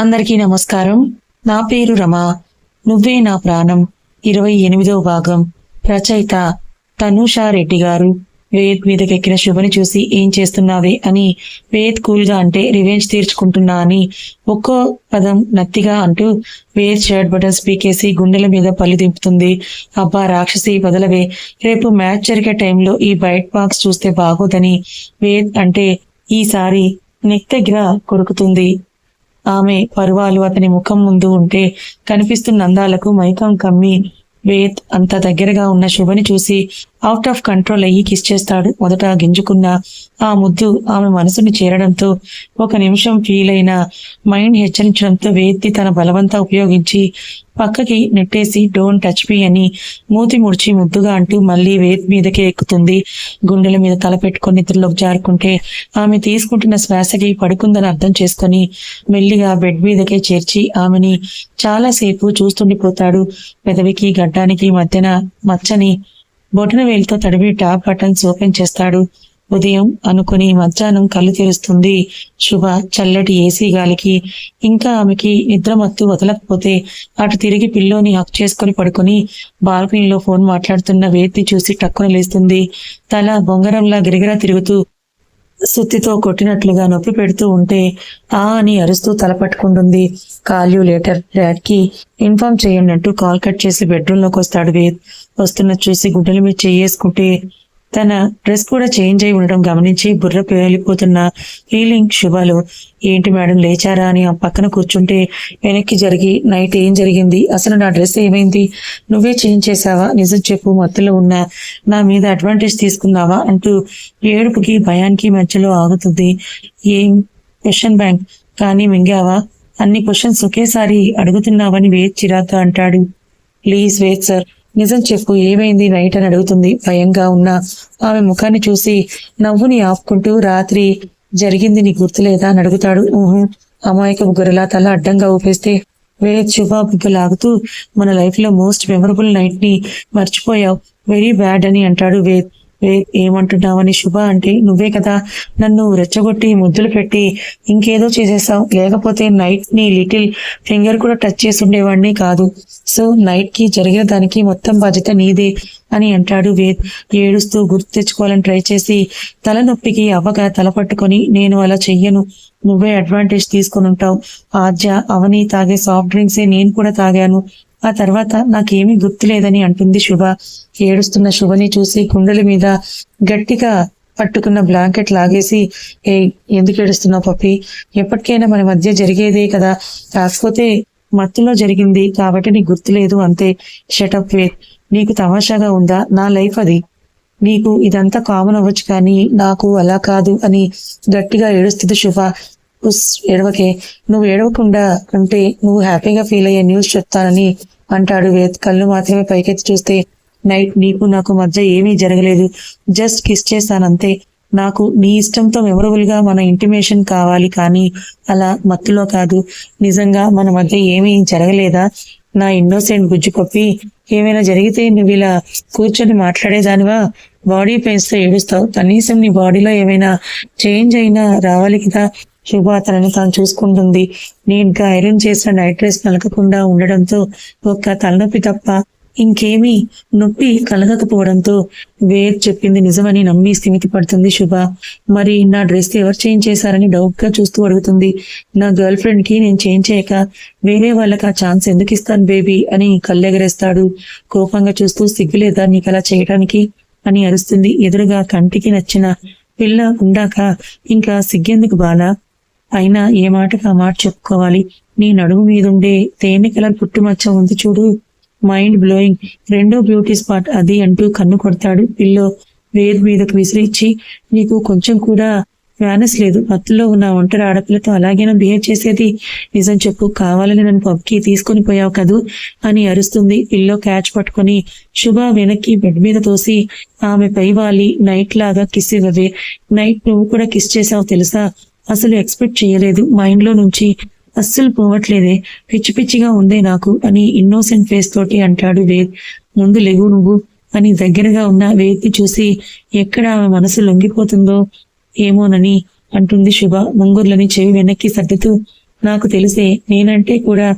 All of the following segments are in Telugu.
అందరికీ నమస్కారం. నా పేరు రమ. నువ్వే నా ప్రాణం. ఇరవై ఎనిమిదవ భాగం. రచయిత తనూషా రెడ్డి గారు. వేద్ మీదకెక్కిన శుభని చూసి ఏం చేస్తున్నావే అని వేద్ కూల్గా అంటే రివెంజ్ తీర్చుకుంటున్నా అని ఒక్కో పదం నత్తిగా అంటూ వేద్ షర్ట్ బటన్స్ పీకేసి గుండెల మీద పళ్ళు దింపుతుంది. అబ్బా రాక్షసి వదలవే. రేపు మ్యాచ్ జరిగే టైంలో ఈ బైట్ బాక్స్ చూస్తే బాగోదని వేద్ అంటే ఈసారి నెక్ దగ్గర కొరుకుతుంది. ఆమె పరువాలు అతని ముఖం ముందు ఉంటే కనిపిస్తున్న అందాలకు మైకం కమ్మి వేద్ అంత దగ్గరగా ఉన్న శుభని చూసి అవుట్ ఆఫ్ కంట్రోల్ అయ్యి కిస్ చేస్తాడు. మొదట గింజుకున్న ఆ ముద్దు ఆమె మనసుని చేరడంతో ఒక నిమిషం ఫీల్ అయిన మైండ్ హెచ్చరించడంతో వేత్తి తన బలవంతా ఉపయోగించి పక్కకి నెట్టేసి డోంట్ టచ్ మీ అని మూతి ముడిచి ముద్దుగా అంటూ మళ్ళీ వేత్ మీదకే ఎక్కుతుంది. గుండెల మీద తల పెట్టుకొని నిద్రలోకి జారుకుంటే ఆమె తీసుకుంటున్న శ్వాసకి పడుకుందని అర్థం చేసుకొని మెల్లిగా బెడ్ మీదకే చేర్చి ఆమెని చాలాసేపు చూస్తుండిపోతాడు. పెదవికి గడ్డానికి మధ్యన మచ్చని బొటన వేలితో తడివి టాప్ బటన్స్ ఓపెన్ చేస్తాడు. ఉదయం అనుకుని మధ్యాహ్నం కళ్ళు తెరుస్తుంది. శుభ చల్లటి ఏసీ గాలికి. ఇంకా ఆమెకి నిద్ర మత్తు వదలకపోతే అటు తిరిగి పిల్లోని హక్ చేసుకుని పడుకొని బాల్కనీలో ఫోన్ మాట్లాడుతున్న వేత్తి చూసి టక్కున లేస్తుంది. తల బొంగరంలా గిరిగిరా తిరుగుతూ సుత్తితో కొట్టినట్లుగా నొప్పి పెడుతూ ఉంటే ఆ అని అరుస్తూ తల పట్టుకుంటుంది. కాల్ యూ లేటర్కి ఇన్ఫార్మ్ చేయండి అంటూ కాల్ కట్ చేసి బెడ్రూమ్లోకి వస్తాడు వేద్. వస్తున్న చూసి గుడ్డల మీద చేసుకుంటే తన డ్రెస్ కూడా చేంజ్ అయి ఉండడం గమనించి బుర్ర పేలిపోతున్న హీలింగ్ శుభలు. ఏంటి మేడం లేచారా అని ఆ పక్కన కూర్చుంటే వెనక్కి జరిగి నైట్ ఏం జరిగింది? అసలు నా డ్రెస్ ఏమైంది? నువ్వే చేంజ్ చేసావా నిజం చెప్పు మత్తులో ఉన్న నా మీద అడ్వాంటేజ్ తీసుకున్నావా అంటూ ఏడుపుకి భయానికి మధ్యలో ఆగుతుంది. ఏం? Question bank. కానీ మింగావా? అన్ని క్వశ్చన్స్ ఒకేసారి అడుగుతున్నావని వేద్ చిరాగ్గా అంటాడు. Please Ved sir. నిజం చెప్పు ఏమైంది? నైట్ అని అడుగుతుంది. భయంగా ఉన్న ఆమె ముఖాన్ని చూసి నవ్వుని ఆపుకుంటూ రాత్రి జరిగింది నీ గుర్తులేదా అని అడుగుతాడు. ఊహు అమాయక తల అడ్డంగా ఊపేస్తే వేద్ శుభ బుగ్గ లాగుతూ మన లైఫ్లో మోస్ట్ మెమరబుల్ నైట్ని మర్చిపోయావు. వెరీ బ్యాడ్ అని అంటాడు వేద్. ఏమంటున్నావని శుభ అంటే నువ్వే కదా నన్ను రెచ్చగొట్టి ముద్దులు పెట్టి ఇంకేదో చేసేసావు. లేకపోతే నైట్ని లిటిల్ ఫింగర్ కూడా టచ్ చేసి ఉండేవాడిని కాదు. సో నైట్కి జరిగిన దానికి మొత్తం బాధ్యత నీదే అని అంటాడు వేద్. ఏడుస్తూ గుర్తు తెచ్చుకోవాలని ట్రై చేసి తలనొప్పికి అవ్వగా తల పట్టుకొని నేను అలా చెయ్యను. నువ్వే అడ్వాంటేజ్ తీసుకొని ఉంటావు. ఆద్య అవని తాగే సాఫ్ట్ డ్రింక్సే నేను కూడా తాగాను. ఆ తర్వాత నాకేమీ గుర్తులేదని అంటుంది శుభ. ఏడుస్తున్న శుభని చూసి గుండెల మీద గట్టిగా పట్టుకున్న బ్లాంకెట్ లాగేసి ఏ ఎందుకు ఏడుస్తున్నావు పప్పి? ఎప్పటికైనా మన మధ్య జరిగేదే కదా. కాకపోతే మత్తులో జరిగింది కాబట్టి నీకు గుర్తులేదు అంతే. షటప్ వే నీకు తమాషాగా ఉందా? నా లైఫ్ అది. నీకు ఇదంతా కామన్ అవ్వచ్చు కానీ నాకు అలా కాదు అని గట్టిగా ఏడుస్తుంది శుభ. ఏడవకే నువ్వు ఏడవకుండా ఉంటే నువ్వు హ్యాపీగా ఫీల్ అయ్యే న్యూస్ చెప్తానని అంటాడు వేద్. కళ్ళు మాత్రమే పైకెత్తి చూస్తే నైట్ నీకు నాకు మధ్య ఏమీ జరగలేదు. జస్ట్ కిస్ చేశానంతే. నాకు నీ ఇష్టంతో మెమరబుల్గా మన ఇంటిమేషన్ కావాలి కానీ అలా మత్తులో కాదు. నిజంగా మన మధ్య ఏమీ జరగలేదా? నా ఇన్నోసెంట్ గుజ్జు పప్పి ఏమైనా జరిగితే నువ్వు ఇలా కూర్చొని మాట్లాడేదానివా? బాడీ పెయిన్స్తో ఏడుస్తావు. కనీసం నీ బాడీలో ఏమైనా చేంజ్ అయినా రావాలి కదా. శుభ తనని తాను చూసుకుంటుంది. నీట్గా ఐరన్ చేసిన నైట్ డ్రెస్ నలకకుండా ఉండడంతో ఒక్క తలనొప్పి తప్ప ఇంకేమీ నొప్పి కలగకపోవడంతో వేర్ చెప్పింది నిజమని నమ్మి స్థిమితి పడుతుంది శుభ. మరి నా డ్రెస్ ఎవరు చేంజ్ చేశారని డౌట్గా చూస్తూ అడుగుతుంది. నా గర్ల్ ఫ్రెండ్కి నేను చేంజ్ చేయక వేరే వాళ్ళకి ఆ ఛాన్స్ ఎందుకు ఇస్తాను బేబీ అని కళ్ళెగరేస్తాడు. కోపంగా చూస్తూ సిగ్గులేదా నీకు అలా చేయడానికి అని అరుస్తుంది. ఎదురుగా కంటికి నచ్చిన పిల్ల ఉండాక ఇంకా సిగ్గెందుకు బాలా? అయినా ఏ మాటకు ఆ మాట చెప్పుకోవాలి? నీ నడుము మీదుండే తేనె కలర్ పుట్టుమచ్చ ఉంది చూడు. Mind blowing. రెండో బ్యూటీ స్పాట్ అది అంటూ కన్ను కొడతాడు. పిల్లో వేరు మీదకు విసిరించి నీకు కొంచెం కూడా వ్యానస్ లేదు. మత్తులో ఉన్న ఒంటరి ఆడపిల్లతో అలాగేనా బిహేవ్ చేసేది నిజం చెప్పు. కావాలని నన్ను పబ్కి తీసుకొని పోయావు కదూ? అని అరుస్తుంది. పిల్లో క్యాచ్ పట్టుకొని శుభ వెనక్కి బెడ్ మీద తోసి ఆమె పై వాలి నైట్ లాగా కిస్ ఇవ్వవే. నైట్ నువ్వు కూడా కిస్ చేసావు తెలుసా? అసలు ఎక్స్పెక్ట్ చేయలేదు. మా ఇంట్లో నుంచి అస్సలు పోవట్లేదే. పిచ్చి పిచ్చిగా ఉందే నాకు అని ఇన్నోసెంట్ ఫేస్ తోటి అంటాడు వేద్. ముందు లెగు నువ్వు అని దగ్గరగా ఉన్న వేద్ని చూసి ఎక్కడ ఆమె మనసు లొంగిపోతుందో ఏమోనని అంటుంది శుభ. ముంగుర్లని చెవి వెనక్కి సర్దుతూ నాకు తెలిసే నేనంటే కూడా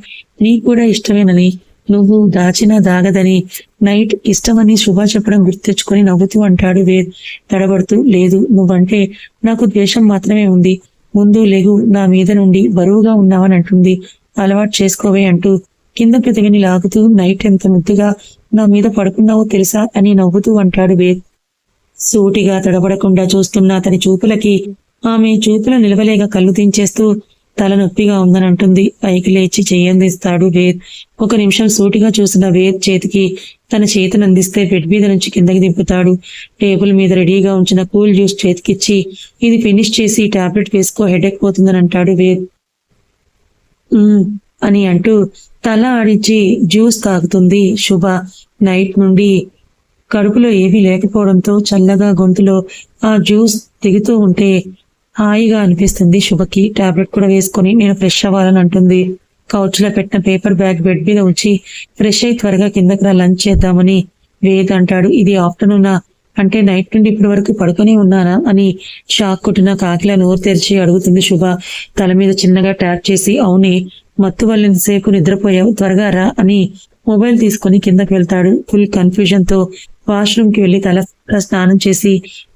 నీకు కూడా ఇష్టమేనని నువ్వు దాచినా దాగదని నైట్ ఇష్టమని శుభ చెప్పడం గుర్తెచ్చుకొని నవ్వుతూ అంటాడు వేద్. తడబడుతూ లేదు నువ్వంటే నాకు ద్వేషం మాత్రమే ఉంది. ముందు లెగు నా మీద నుండి బరువుగా ఉన్నావని అంటుంది. అలవాటు చేసుకోవే అంటూ కింద పెదవిని లాగుతూ నైట్ ఎంత ముద్దుగా నా మీద పడుకున్నావో తెలుసా అని నవ్వుతూ అంటాడు వేద్ సూటిగా తడబడకుండా చూస్తున్న అతని చూపులకి ఆమె చూపుల నిలవలేక కళ్ళు దించేస్తూ తల నొప్పిగా ఉందని అంటుంది. పైకి లేచి చెయ్యందిస్తాడు వేద్. ఒక నిమిషం సూటిగా చూసిన వేద్ చేతికి తన చేతిని అందిస్తే బెడ్ మీద నుంచి కిందకి దింపుతాడు. టేబుల్ మీద రెడీగా ఉంచిన కూల్ జ్యూస్ చేతికిచ్చి ఇది ఫినిష్ చేసి టాబ్లెట్ వేసుకో హెడేక్ పోతుందని అంటాడు వేద్. అని అంటూ తల ఆడించి జ్యూస్ తాగుతుంది శుభ. నైట్ నుండి కడుపులో ఏమీ లేకపోవడంతో చల్లగా గొంతులో ఆ జ్యూస్ దిగుతూ ఉంటే హాయిగా అనిపిస్తుంది. శుభకి టాబ్లెట్ కూడా వేసుకొని నేను ఫ్రెష్ అవ్వాలని అంటుంది. కౌచ్లో పెట్టిన పేపర్ బ్యాగ్ బెడ్ మీద ఉంచి ఫ్రెష్ అయి త్వరగా కిందకి రా లంచ్ చేద్దామని. వేద్ అంటాడు. ఇది ఆఫ్టర్నూన్? అంటే నైట్ నుండి ఇప్పటి వరకు పడుకొని ఉన్నానా? అని షాక్ కొట్టిన కాకిలా నోరు తెరిచి అడుగుతుంది శుభ. తల మీద చిన్నగా ట్యాప్ చేసి అవునే మత్తు వల్ల ఇంతసేపు నిద్రపోయావు త్వరగా రా అని మొబైల్ తీసుకొని కిందకి వెళ్తాడు. ఫుల్ కన్ఫ్యూజన్తో వాష్రూమ్కి కి వెళ్ళి తల స్నానం చేసి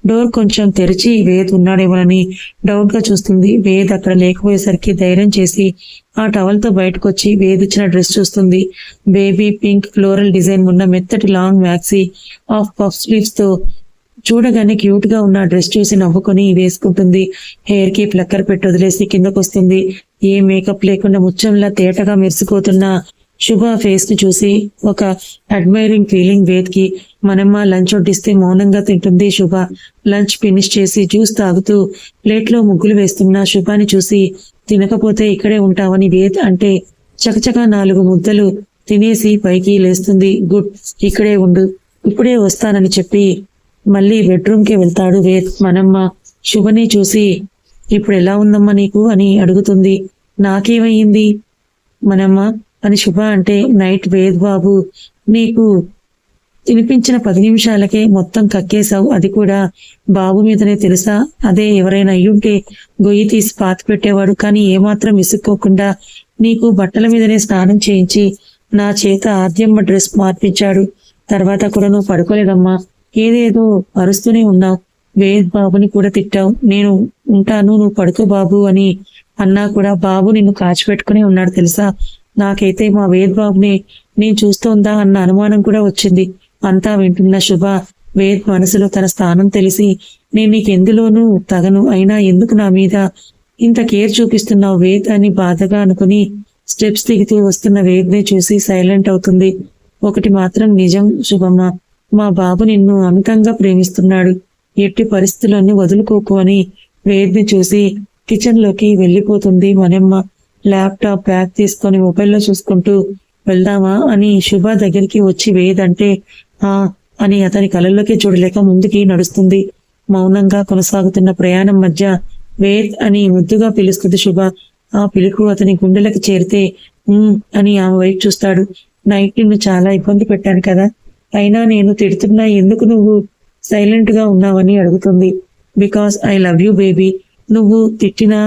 డోర్ కొంచెం తెరిచి వేద్ ఉన్నాడేమోనని డౌట్గా చూస్తుంది. వేద్ అక్కడ లేకపోయేసరికి ధైర్యం చేసి ఆ టవల్తో బయటకు వచ్చి వేద్ ఇచ్చిన డ్రెస్ చూస్తుంది. బేబీ పింక్ ఫ్లోరల్ డిజైన్ ఉన్న మెత్తటి లాంగ్ మ్యాక్సీ ఆఫ్ పఫ్ స్లీవ్స్తో చూడగానే క్యూట్గా ఉన్న డ్రెస్ చూసి నవ్వుకొని వేసుకుంటుంది. హెయిర్కి ప్లక్కర్ పెట్టి వదిలేసి కిందకు వస్తుంది ఏ మేకప్ లేకుండా ముచ్చంలా తేటగా మెరిసిపోతున్న శుభ ఫేస్ని చూసి ఒక అడ్మైరింగ్ ఫీలింగ్ వేద్కి మనమ్మ లంచ్ వడ్డిస్తే మౌనంగా తింటుంది శుభ. లంచ్ ఫినిష్ చేసి జ్యూస్ తాగుతూ ప్లేట్లో ముగ్గులు వేస్తున్న శుభాని చూసి తినకపోతే ఇక్కడే ఉంటావని వేద్ అంటే చకచక నాలుగు ముద్దలు తినేసి పైకి లేస్తుంది. గుడ్ ఇక్కడే ఉండు. ఇప్పుడే వస్తానని చెప్పి మళ్ళీ బెడ్రూమ్కి వెళ్తాడు వేద్. మనమ్మ శుభని చూసి ఇప్పుడు ఎలా ఉందమ్మా నీకు అని అడుగుతుంది. నాకేమయ్యింది మనమ్మ అని శుభ అంటే నైట్ వేద్ బాబు నీకు తినిపించిన పది నిమిషాలకే మొత్తం కక్కేశావు. అది కూడా బాబు మీదనే తెలుసా? అదే ఎవరైనా అయ్యుంటే గొయ్యి తీసి పాతి పెట్టేవాడు. కానీ ఏమాత్రం విసుక్కోకుండా నీకు బట్టల మీదనే స్నానం చేయించి నా చేత ఆద్యమ్మ డ్రెస్ మార్పించాడు. తర్వాత కూడా నువ్వు పడుకోలేదమ్మా. ఏదేదో అరుస్తూనే ఉన్నావు. వేద్ బాబుని కూడా తిట్టావు. నేను ఉంటాను నువ్వు పడుకో బాబు అని అన్నా కూడా బాబు నిన్ను కాచిపెట్టుకుని ఉన్నాడు తెలుసా? నాకైతే మా వేద్బాబుని నేను చూస్తోందా అన్న అనుమానం కూడా వచ్చింది. అంతా వింటున్న శుభ వేద్ మనసులో తన స్థానం తెలిసి నేను నీకు ఎందులోనూ తగను అయినా ఎందుకు నా మీద ఇంత కేర్ చూపిస్తున్నావు వేద్? అని బాధగా అనుకుని స్టెప్స్ దిగుతూ వస్తున్న వేద్ని చూసి సైలెంట్ అవుతుంది. ఒకటి మాత్రం నిజం శుభమ్మ మా బాబు నిన్ను అమితంగా ప్రేమిస్తున్నాడు. ఎట్టి పరిస్థితుల్లోని వదులుకోకు అని వేద్ని చూసి కిచెన్లోకి వెళ్ళిపోతుంది మనమ్మ. ల్యాప్టాప్ బ్యాగ్ తీసుకొని మొబైల్లో చూసుకుంటూ వెళ్దామా అని శుభ దగ్గరికి వచ్చి వేద్ అంటే ఆ అని అతని కళ్ళల్లోకి చూడలేక ముందుకి నడుస్తుంది. మౌనంగా కొనసాగుతున్న ప్రయాణం మధ్య వేద్ అని ముద్దుగా పిలుస్తుంది శుభ. ఆ పిలుపు అతని గుండెలకు చేరితే అని ఆమె వైపు చూస్తాడు. నైట్ నిన్ను చాలా ఇబ్బంది పెట్టాను కదా. అయినా నేను తిడుతున్నా ఎందుకు నువ్వు సైలెంట్గా ఉన్నావని అడుగుతుంది. Because I love you baby. నువ్వు తిట్టినా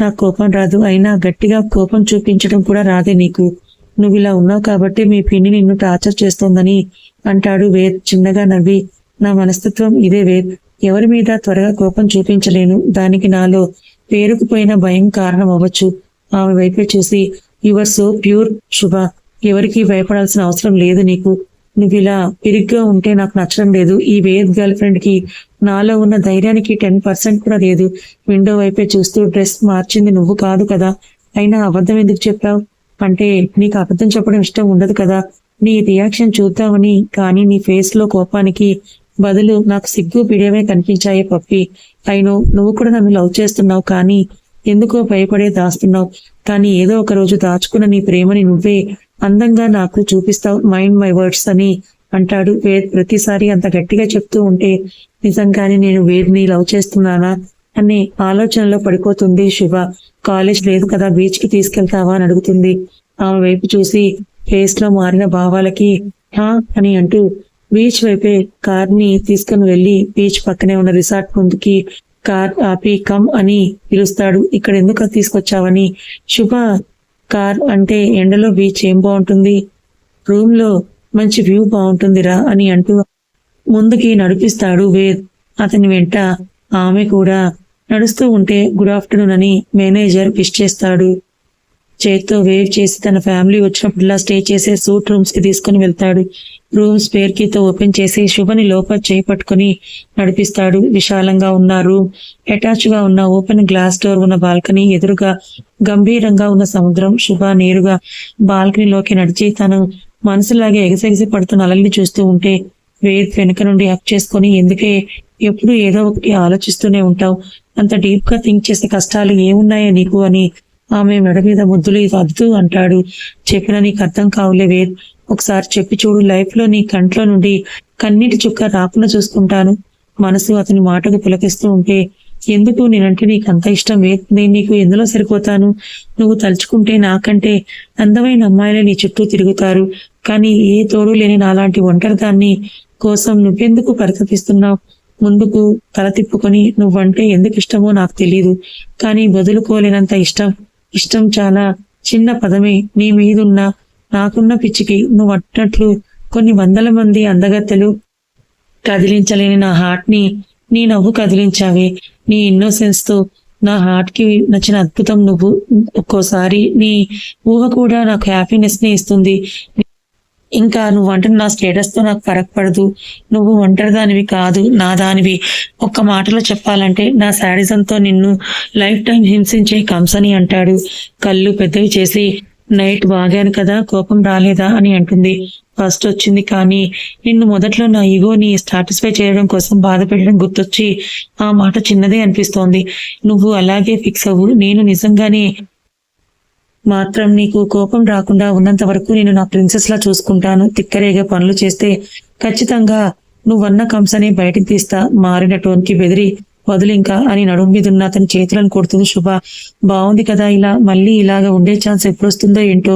నాకు కోపం రాదు. అయినా గట్టిగా కోపం చూపించడం కూడా రాదే నీకు. నువ్వు ఇలా ఉన్నావు కాబట్టి మీ పిన్ని నిన్ను టార్చర్ చేస్తోందని అంటాడు వేద్ చిన్నగా నవ్వి. నా మనస్తత్వం ఇదే వేద్. ఎవరి మీద త్వరగా కోపం చూపించలేను. దానికి నాలో పేరుకుపోయిన భయం కారణం అవ్వచ్చు. ఆమె వైపే చూసి యువర్ సో ప్యూర్ శుభ. ఎవరికి భయపడాల్సిన అవసరం లేదు నీకు. నువ్వు ఇలా ఇరుగ్గా ఉంటే నాకు నచ్చడం లేదు. ఈ వేద్ గర్ల్ ఫ్రెండ్కి నాలో ఉన్న ధైర్యానికి టెన్ పర్సెంట్ కూడా లేదు. విండో వైపే చూస్తూ డ్రెస్ మార్చింది నువ్వు కాదు కదా. అయినా అబద్ధం ఎందుకు చెప్పావు? అంటే నీకు అబద్ధం చెప్పడం ఇష్టం ఉండదు కదా. నీ రియాక్షన్ చూద్దామని కానీ నీ ఫేస్లో కోపానికి బదులు నాకు సిగ్గు పిడియమే కనిపించాయి పప్పి. అయినో నువ్వు కూడా నన్ను లవ్ చేస్తున్నావు కానీ ఎందుకో భయపడే దాస్తున్నావు. కానీ ఏదో ఒక రోజు దాచుకున్న నీ ప్రేమని నువ్వే అందంగా నాకు చూపిస్తావు మైండ్ మై వర్డ్స్ అని అంటాడు వేద్ ప్రతిసారి అంత గట్టిగా చెప్తూ ఉంటే నిజంగానే నేను వేద్ని లవ్ చేస్తున్నానా? అనే ఆలోచనలో పడిపోతుంది శివ. కాలేజ్ లేదు కదా బీచ్కి తీసుకెళ్తావా? అని అడుగుతుంది. ఆమె వైపు చూసి ఫేస్లో మారిన భావాలకి హా అని అంటూ బీచ్ వైపే కార్ని తీసుకుని వెళ్ళి బీచ్ పక్కనే ఉన్న రిసార్ట్ ముందుకి కార్ ఆపి కమ్ అని పిలుస్తాడు. ఇక్కడ ఎందుకు తీసుకొచ్చావని? శుభ కార్ అంటే ఎండలో బీచ్ ఏం బాగుంటుంది? రూమ్లో మంచి వ్యూ బాగుంటుందిరా అని అంటూ ముందుకి నడిపిస్తాడు వేద్. అతని వెంట ఆమె కూడా నడుస్తూ ఉంటే గుడ్ ఆఫ్టర్నూన్ అని మేనేజర్ విష్ చేస్తాడు. చేతితో వేవ్ చేసి తన ఫ్యామిలీ వచ్చినప్పుడులా స్టే చేసే సూట్ రూమ్స్కి తీసుకుని వెళ్తాడు. రూమ్ స్పేర్ కీతో ఓపెన్ చేసి శుభని లోపల చేయి నడిపిస్తాడు. విశాలంగా ఉన్న రూమ్ అటాచ్గా ఉన్న ఓపెన్ గ్లాస్ డోర్ ఉన్న బాల్కనీ ఎదురుగా గంభీరంగా ఉన్న సముద్రం. శుభ నేరుగా బాల్కనీలోకి నడిచి తను మనసులాగే ఎగసెగసి పడుతున్న అలల్ని చూస్తూ ఉంటే వేద్ వెనుక నుండి హక్ చేసుకొని ఎందుకే? ఎప్పుడు ఏదో ఒకటి ఆలోచిస్తూనే ఉంటావు. అంత డీప్గా థింక్ చేసే కష్టాలు ఏమున్నాయో నీకు? అని ఆమె మెడ మీద ముద్దులు వద్దు అంటాడు. చెప్పిన నీకు అర్థం కావులే వేద్ ఒకసారి చెప్పి చూడు లైఫ్లో నీ కంట్లో నుండి కన్నీటి చుక్క రాకుండా చూసుకుంటాను. మనసు అతని మాటకు పులకిస్తూ ఉంటే ఎందుకు నేనంటే నీకు అంత ఇష్టం వేద్ నేను నీకు ఎందులో సరిపోతాను? నువ్వు తలుచుకుంటే నాకంటే అందమైన అమ్మాయిలే నీ చుట్టూ తిరుగుతారు. కానీ ఏ తోడు లేని నాలాంటి ఒంటరిదాన్ని కోసం నువ్వెందుకు పరితపిస్తున్నావు? ముందుకు తల తిప్పుకొని నువ్వంటే ఎందుకు ఇష్టమో నాకు తెలియదు కానీ వదులుకోలేనంత ఇష్టం. ఇష్టం చాలా చిన్న పదమే నీ మీదున్న నాకున్న పిచ్చికి నువ్వు అట్టినట్లు కొన్ని వందల మంది అందగత్తెలు కదిలించలేని నా హార్ట్ని నీ నవ్వు కదిలించావే. నీ ఇన్నోసెన్స్తో నా హార్ట్కి నచ్చిన అద్భుతం నువ్వు ఒక్కోసారి నీ ఊహ కూడా నాకు హ్యాపీనెస్ని ఇస్తుంది. ఇంకా నువ్వు అంటున్న నా స్టేటస్తో నాకు ఫరక్ పడదు. నువ్వు ఒంటరి దానివి కాదు నా దానివి. ఒక్క మాటలో చెప్పాలంటే నా శాడిజంతో నిన్ను లైఫ్ టైం హింసించే కంసని అంటాడు. కళ్ళు పెద్దవి చేసి నైట్ బాగాను కదా కోపం రాలేదా? అని అంటుంది. ఫస్ట్ వచ్చింది కానీ నిన్ను మొదట్లో నా ఈగోని సాటిస్ఫై చేయడం కోసం బాధ పెట్టడం గుర్తొచ్చి ఆ మాట చిన్నదే అనిపిస్తోంది. నువ్వు అలాగే ఫిక్స్ అవ్వు. నేను నిజంగానే మాత్రం నీకు కోపం రాకుండా ఉన్నంత వరకు నేను నా ప్రిన్సెస్ లా చూసుకుంటాను. తిక్కరేగే పనులు చేస్తే ఖచ్చితంగా నువ్వన్న కంసని బయటికి తీస్తా. మారిన టోన్కి బెదిరి వదులింకా అని నడుము మీద ఉన్న అతని చేతులను కొడుతుంది శుభ. బాగుంది కదా ఇలా మళ్ళీ ఇలాగా ఉండే ఛాన్స్ ఎప్పుడు వస్తుందో ఏంటో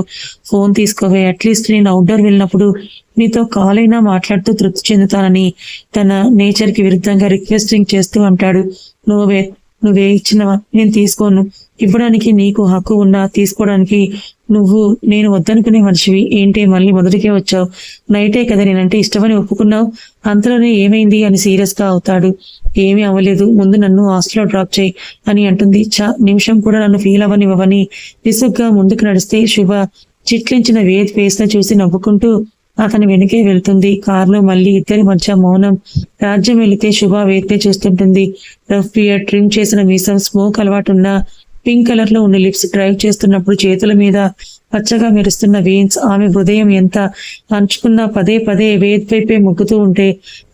ఫోన్ తీసుకోవే. అట్లీస్ట్ నేను అవుట్డోర్ వెళ్ళినప్పుడు నీతో కాల్ అయినా మాట్లాడుతూ తృప్తి చెందుతానని తన నేచర్కి విరుద్ధంగా రిక్వెస్టింగ్ చేస్తూ అంటాడు నువ్వే నువ్వే ఇచ్చినవా? నేను తీసుకోను. ఇవ్వడానికి నీకు హక్కు ఉన్నా తీసుకోవడానికి నువ్వు నేను వద్దనుకునే మనిషివి. ఏంటి మళ్ళీ మొదటికే వచ్చావు? నైటే కదా నేనంటే ఇష్టమని ఒప్పుకున్నావు? అంతలోనే ఏమైంది అని సీరియస్గా అవుతాడు. ఏమీ అవ్వలేదు. ముందు నన్ను హాస్టల్లో డ్రాప్ చేయి అని అంటుంది. చా నిమిషం కూడా నన్ను ఫీల్ అవ్వనివ్వని విసుగ్గా ముందుకు నడిస్తే శుభ. చిట్లించిన వేద్ ఫేస్ చూసి నవ్వుకుంటూ అతని వెనుకే వెళ్తుంది. కారులో మళ్ళీ ఇద్దరి మధ్య మౌనం. రాజ్యం వెళితే శుభ వేత్తే చూస్తుంటుంది. రఫ్ బియర్ ట్రిమ్ చేసిన మీసం స్మోక్ అలవాటున్న పింక్ కలర్లో ఉన్న లిప్స్ డ్రైవ్ చేస్తున్నప్పుడు చేతుల మీద పచ్చగా మెరుస్తున్న వెయిన్స్ ఆమె హృదయం ఎంత అంచుకున్నా పదే పదే వేద్ వైపే మొగ్గుతూ ఉంటే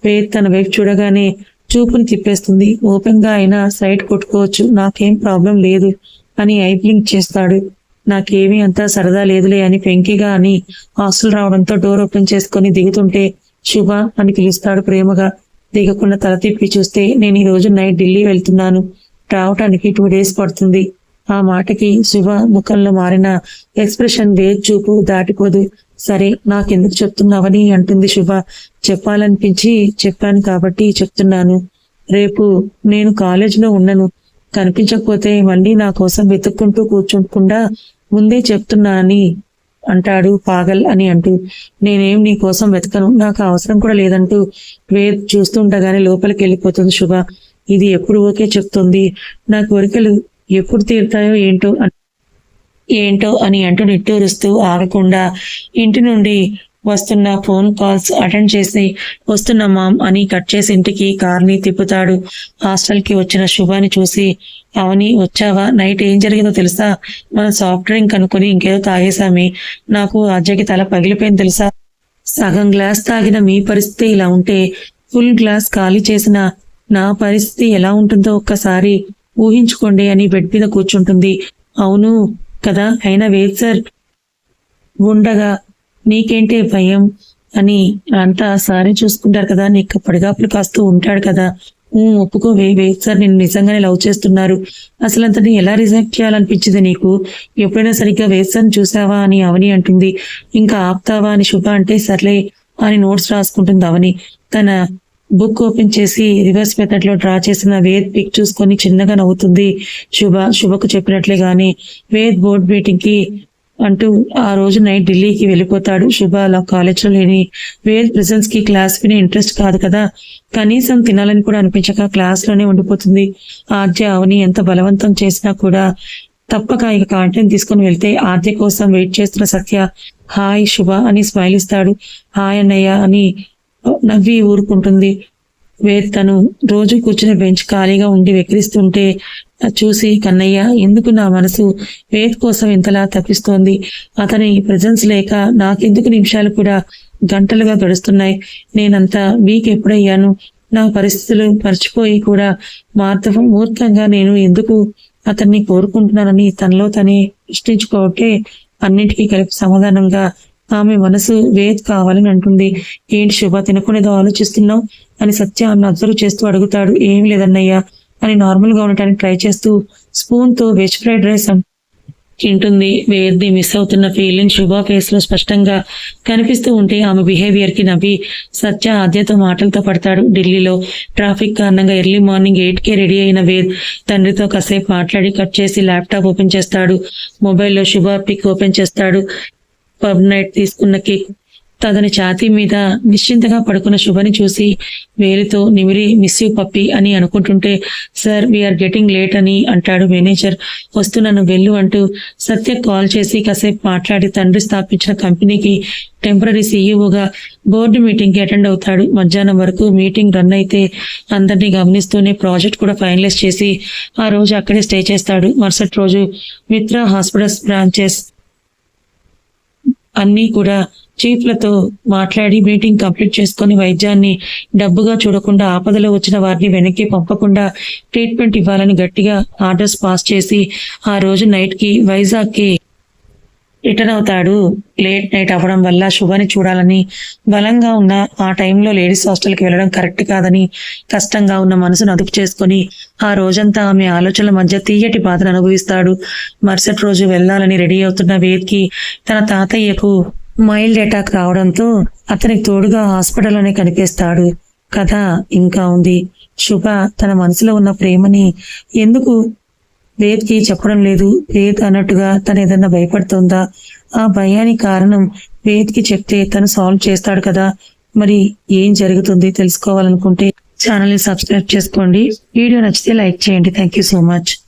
వేద్ తన వైపు చూడగానే చూపుని తిప్పేస్తుంది. ఓపెన్గా అయినా సైడ్ కొట్టుకోవచ్చు. నాకేం ప్రాబ్లం లేదు అని ఐ బ్లింక్ చేస్తాడు. నాకేమీ అంతా సరదా లేదులే అని పెంకిగా అని హాస్టల్ రావడంతో డోర్ ఓపెన్ చేసుకొని దిగుతుంటే శుభ అని పిలుస్తాడు ప్రేమగా. దిగకుండా తల తిప్పి చూస్తే నేను ఈ రోజు నైట్ ఢిల్లీ వెళ్తున్నాను. రావటానికి టూ డేస్ పడుతుంది. ఆ మాటకి శుభ ముఖంలో మారిన ఎక్స్ప్రెషన్ వేజ్ చూపు దాటిపోదు. సరే నాకెందుకు చెప్తున్నావని అంటుంది శుభ. చెప్పాలనిపించి చెప్పాను కాబట్టి చెప్తున్నాను. రేపు నేను కాలేజీలో ఉన్నను కనిపించకపోతే మళ్ళీ నా కోసం వెతుక్కుంటూ కూర్చుంటకుండా ముందే చెప్తున్నానని అంటాడు పాగల్ అని అంటూ నేనేం నీ కోసం వెతకను? నాకు అవసరం కూడా లేదంటూ వేద్ చూస్తుండగానే లోపలికి వెళ్ళిపోతుంది శుభ. ఇది ఎప్పుడు ఓకే చెప్తుంది? నా కోరికలు ఎప్పుడు తీరుతాయో ఏంటో ఏంటో అని అంటూ నిట్టూరుస్తూ ఆగకుండా ఇంటి నుండి వస్తున్న ఫోన్ కాల్స్ అటెండ్ చేసి వస్తున్న మామ్ అని కట్ చేసి ఇంటికి కార్ని తిప్పుతాడు. హాస్టల్కి వచ్చిన శుభాని చూసి అవని వచ్చావా? నైట్ ఏం జరిగిందో తెలుసా? మనం సాఫ్ట్ డ్రింక్ అనుకుని ఇంకేదో తాగేసామి నాకు అజ్జకి తల పగిలిపోయింది తెలుసా? సగం గ్లాస్ తాగిన మీ పరిస్థితి ఇలా ఉంటే ఫుల్ గ్లాస్ ఖాళీ చేసిన నా పరిస్థితి ఎలా ఉంటుందో ఒక్కసారి ఊహించుకోండి అని బెడ్ మీద కూర్చుంటుంది. అవును కదా? అయినా వేద్ సార్. ఉండగా నీకేంటే భయం అని అంతా సారీ చూసుకుంటారు కదా? నీకు పడిగాపులు కాస్తూ ఉంటాడు కదా? ఒప్పుకో ఒప్పుకోవే సార్ నేను నిజంగానే లవ్ చేస్తున్నారు. అసలు అంతని ఎలా రిజెక్ట్ చేయాలనిపించింది నీకు? ఎప్పుడైనా సరిగ్గా వేద్ చూసావా అని అవని అంటుంది. ఇంకా ఆపుతావా అని శుభ అంటే సర్లే అని నోట్స్ రాసుకుంటుంది అవని. తన బుక్ ఓపెన్ చేసి రివర్స్ మెథడ్లో డ్రా చేసిన వేద్ పిక్ చూసుకొని చిన్నగా నవ్వుతుంది శుభ శుభకు చెప్పినట్లే గాని. వేద్ బోర్డ్ మీటింగ్కి అంటూ ఆ రోజు నైట్ ఢిల్లీకి వెళ్ళిపోతాడు. శుభ అలా కాలేజ్లో లేని వేర్ ప్రెసెన్స్కి క్లాస్ వినే ఇంట్రెస్ట్ కాదు కదా. కనీసం తినాలని కూడా అనిపించక క్లాస్లోనే ఉండిపోతుంది. ఆద్య అవని ఎంత బలవంతం చేసినా కూడా తప్పక ఇక కాంటెంట్ తీసుకుని వెళ్తే ఆద్య కోసం వెయిట్ చేస్తున్న సత్య హాయ్ శుభ అని స్మైల్ ఇస్తాడు. హాయ్ అన్నయ్య అని నవ్వి ఊరుకుంటుంది. వేద్ తను రోజు కూర్చుని బెంచ్ ఖాళీగా ఉండి వెక్కిరిస్తుంటే చూసి కన్నయ్య ఎందుకు నా మనసు వేట్ కోసం ఇంతలా తప్పిస్తోంది? అతని ప్రజెన్స్ లేక నాకెందుకు నిమిషాలు కూడా గంటలుగా గడుస్తున్నాయి? నేనంతా వీక్ ఎప్పుడయ్యాను? నా పరిస్థితులు మర్చిపోయి కూడా మార్త మూర్ఖంగా నేను ఎందుకు అతన్ని కోరుకుంటున్నానని తనలో తనే ప్రశ్నించుకోవటే అన్నింటికీ కలిపి సమాధానంగా ఆమె మనసు వేద్ కావాలని అంటుంది. ఏంటి శుభ తినకునేదో ఆలోచిస్తున్నావు? అని సత్య అన్న అబ్జర్వ్ చేస్తూ అడుగుతాడు. ఏం లేదన్నయ్యా అని నార్మల్గా ఉండటానికి ట్రై చేస్తూ స్పూన్తో వెజ్ ఫ్రైడ్ రైస్ తింటుంది. వేద్ది మిస్ అవుతున్న ఫీలింగ్ శుభ ఫేస్లో స్పష్టంగా కనిపిస్తూ ఉంటే ఆమె బిహేవియర్కి నవ్వి సత్య ఆద్యతో మాటలతో పడతాడు. ఢిల్లీలో ట్రాఫిక్ కారణంగా ఎర్లీ మార్నింగ్ ఎయిట్ కే రెడీ అయిన వేద్ తండ్రితో కాసేపు మాట్లాడి కట్ చేసి ల్యాప్టాప్ ఓపెన్ చేస్తాడు. మొబైల్లో శుభ పిక్ ఓపెన్ చేస్తాడు. పబ్ నైట్ తీసుకున్న కేక్ తదని ఛాతీ మీద నిశ్చింతగా పడుకున్న శుభని చూసి వేలితో నిమిరి మిస్ యూ పప్పి అని అనుకుంటుంటే సార్ వీఆర్ గెటింగ్ లేట్ అని అంటాడు మేనేజర్. వస్తున్నాను వెళ్ళు అంటూ సత్య కాల్ చేసి కాసేపు మాట్లాడి తండ్రి స్థాపించిన కంపెనీకి టెంపరీ సీఈఓగా బోర్డు మీటింగ్కి అటెండ్ అవుతాడు. మధ్యాహ్నం వరకు మీటింగ్ రన్ అయితే అందరినీ గమనిస్తూనే ప్రాజెక్ట్ కూడా ఫైనలైజ్ చేసి ఆ రోజు అక్కడే స్టే చేస్తాడు. మరుసటి రోజు మిత్ర హాస్పిటల్స్ బ్రాంచెస్ అన్నీ కూడా చీఫ్లతో మాట్లాడి మీటింగ్ కంప్లీట్ చేసుకొని వైద్యాన్ని డబ్బుగా చూడకుండా ఆపదలో వచ్చిన వారిని వెనక్కి పంపకుండా ట్రీట్మెంట్ ఇవ్వాలని గట్టిగా ఆర్డర్స్ పాస్ చేసి ఆ రోజు నైట్కి రిటర్న్ అవుతాడు. లేట్ నైట్ అవ్వడం వల్ల శుభని చూడాలని బలంగా ఉన్న ఆ టైంలో లేడీస్ హాస్టల్కి వెళ్ళడం కరెక్ట్ కాదని కష్టంగా ఉన్న మనసును అదుపు చేసుకొని ఆ రోజంతా ఆమె ఆలోచనల మధ్య తీయటి బాధను అనుభవిస్తాడు. మరుసటి రోజు వెళ్ళాలని రెడీ అవుతున్న వేద్కి తన తాతయ్యకు మైల్డ్ అటాక్ రావడంతో అతనికి తోడుగా హాస్పిటల్లోనే కనిపిస్తాడు. కథ ఇంకా ఉంది. శుభ తన మనసులో ఉన్న ప్రేమని ఎందుకు వేద్కి చెప్పడం లేదు? వేద్ అన్నట్టుగా తను ఏదన్నా భయపడుతుందా? ఆ భయానికి కారణం వేద్కి చెప్తే తను సాల్వ్ చేస్తాడు కదా. మరి ఏం జరుగుతుంది తెలుసుకోవాలనుకుంటే ఛానల్ని సబ్స్క్రైబ్ చేసుకోండి. వీడియో నచ్చితే లైక్ చేయండి. Thank you so much.